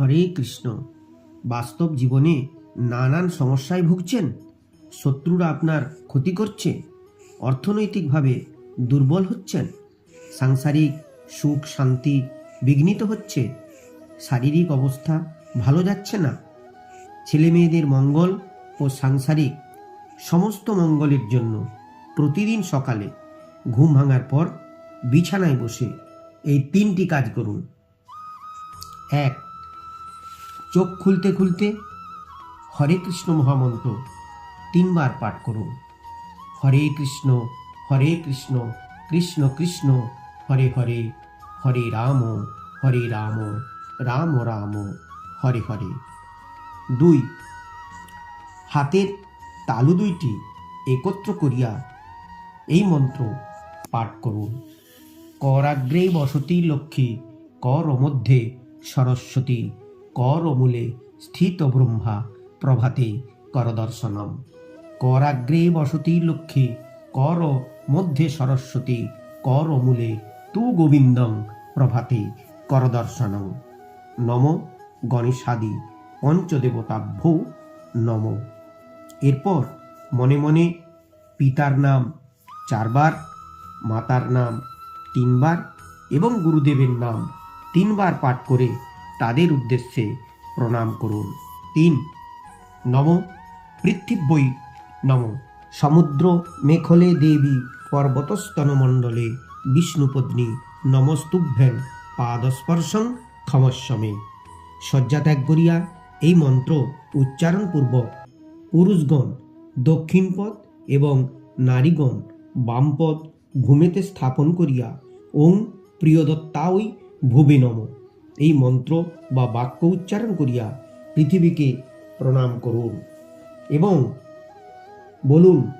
হরে কৃষ্ণ। বাস্তব জীবনে নানান সমস্যায় ভুগছেন। শত্রুরা আপনার ক্ষতি করছে। অর্থনৈতিকভাবে দুর্বল হচ্ছেন। সাংসারিক সুখ, শান্তি বিঘ্নিত হচ্ছে। শারীরিক অবস্থা ভালো যাচ্ছে না। ছেলে মেয়েদের মঙ্গল ও সাংসারিক সমস্ত মঙ্গলের জন্য প্রতিদিন সকালে ঘুম ভাঙার পর বিছানায় বসে এই তিনটি কাজ করুন। এক চোখ খুলতে খুলতে হরে কৃষ্ণ মহামন্ত্র তিনবার পাঠ করুন। হরে কৃষ্ণ হরে কৃষ্ণ কৃষ্ণ কৃষ্ণ, হরে হরে হরে রাম হরে রাম রাম রাম, হরে হরে। দুই, হাতের তালু দুইটি একত্র করিয়া এই মন্ত্র পাঠ করুন। করাগ্রে বসতি লক্ষ্মী, কর মধ্যে সরস্বতী কর মূলে স্থিত ব্রহ্মা প্রভাতে করদর্শনম। করাগ্রে বসতি লক্ষ্মী, কর মধ্যে সরস্বতী কর মূলে তু গোবিন্দং প্রভাতে করদর্শনম। নম গণেশাদি পঞ্চদেবতাভ্য নম। এরপর মনে মনে পিতার নাম চারবার, মাতার নাম তিনবার এবং গুরুদেবের নাম তিনবার পাঠ করে তাদের উদ্দেশ্যে প্রণাম করুন। তিন, নম পৃথিবী নম সমুদ্র মেখলে দেবী পর্বতস্তনমণ্ডলে বিষ্ণুপত্নী নমস্তুভ্যং পাদস্পর্শং ক্ষমস্বমে। শয্যা ত্যাগ করিয়া এই মন্ত্র উচ্চারণপূর্বক পুরুষগণ দক্ষিণ পথ এবং নারীগণ বামপদ ভূমিতে স্থাপন করিয়া ওং প্রিয়দত্তাওই ভুবি নম। এই মন্ত্র বা বাক্য উচ্চারণ করিয়া পৃথিবীকে প্রণাম করুন। এবং বলুন,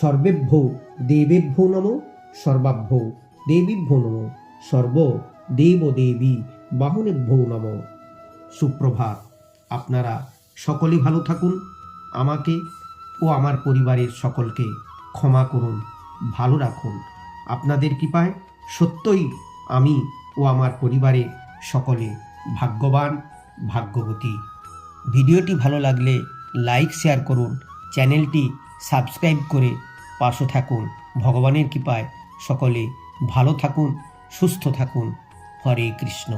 সর্বেভ্য দেবেভ্য নম, সর্বাভ্য দেবীভ্য নম, সর্ব দেব দেবী বাহনেভ্য নম। সুপ্রভাত, আপনারা সকলে ভালো থাকুন। আমাকে ও আমার পরিবারের সকলকে ক্ষমা করুন, ভালো রাখুন। আপনাদের কৃপায় সত্যই আমি ও আমার পরিবারের সকলে ভাগ্যবান, ভাগ্যবতী। ভিডিওটি ভালো লাগলে লাইক, শেয়ার করুন। চ্যানেলটি সাবস্ক্রাইব করে পাশে থাকুন। ভগবানের কৃপায় সকলে ভালো থাকুন, সুস্থ থাকুন। হরে কৃষ্ণ।